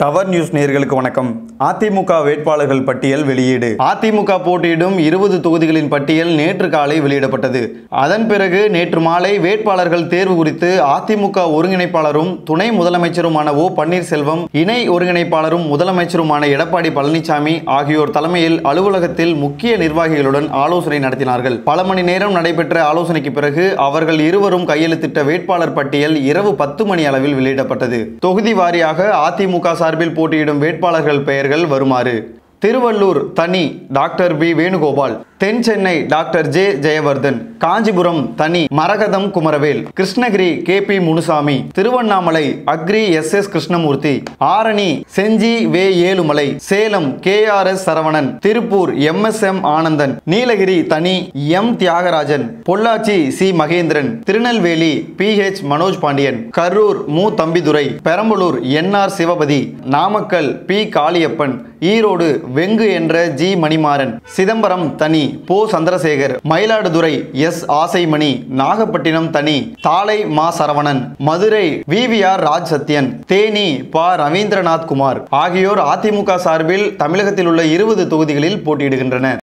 Tower news நேர்களுக்கு வணக்கம். அதிமுக வேட்பாளர்கள் பட்டியல் வெளியீடு. அதிமுக போட்டியிடும் இருபது தொகுதிகளின் பட்டியல் நேற்று காலை வெளியிடப்பட்டது. அதன் பிறகு நேற்று மாலை வேட்பாளர்கள் தேர்வு குறித்து அதிமுக ஒருங்கிணைப்பாளரும் துணை முதலமைச்சருமான ஓ பன்னீர்செல்வம் இணை ஒருங்கிணைப்பாளரும் முதலமைச்சருமான எடப்பாடி பழனிசாமி ஆகியோர் தலைமையில் அலுவலகத்தில் முக்கிய நிர்வாகிகளுடன் ஆலோசனை நடத்தினார்கள். பல மணி நேரம் நடைபெற்ற ஆலோசனைக்கு பிறகு அவர்கள் இருவரும் கையெழுத்திட்ட வேட்பாளர் பட்டியல் இரவு பத்து மணி அளவில் வெளியிடப்பட்டது. தொகுதி வாரியாக அதிமுக சார்பில் போட்டியிடும் வேட்பாளர்கள் பெயர்கள் வருமாறு. திருவள்ளூர் தனி டாக்டர் பி வேணுகோபால் தென் சென்னை டாக்டர் ஜே. ஜெயவர்தன். காஞ்சிபுரம் தனி Maragatham Kumaravel Krishnagiri K P Munusamy Tiruvannamalai agri S S Krishnamurthy Arani Gingee வே Ezhumalai Salem K R S Saravanan Tiruppur M S M Anandan Nilgiris தனி M Thiyagarajan Pollachi C Mahendran Tirunelveli P H Manoj Pandian Karur மு Thambidurai Perambalur N R Sivapathi Namakkal P Kaliyappan Erode Vengu என்ற G Manimaran Chidambaram தனி போ Chandrasekhar Mayiladuthurai S Asaimani Nagapattinam தனி தாளை மா Saravanan Madurai VVR Raj Sathyan Theni ப ரவீந்திரநாத் குமார் ஆகியோர் அதிமுக சார்பில் தமிழகத்தில் உள்ள இருபது தொகுதிகளில் போட்டியிடுகின்றனர்.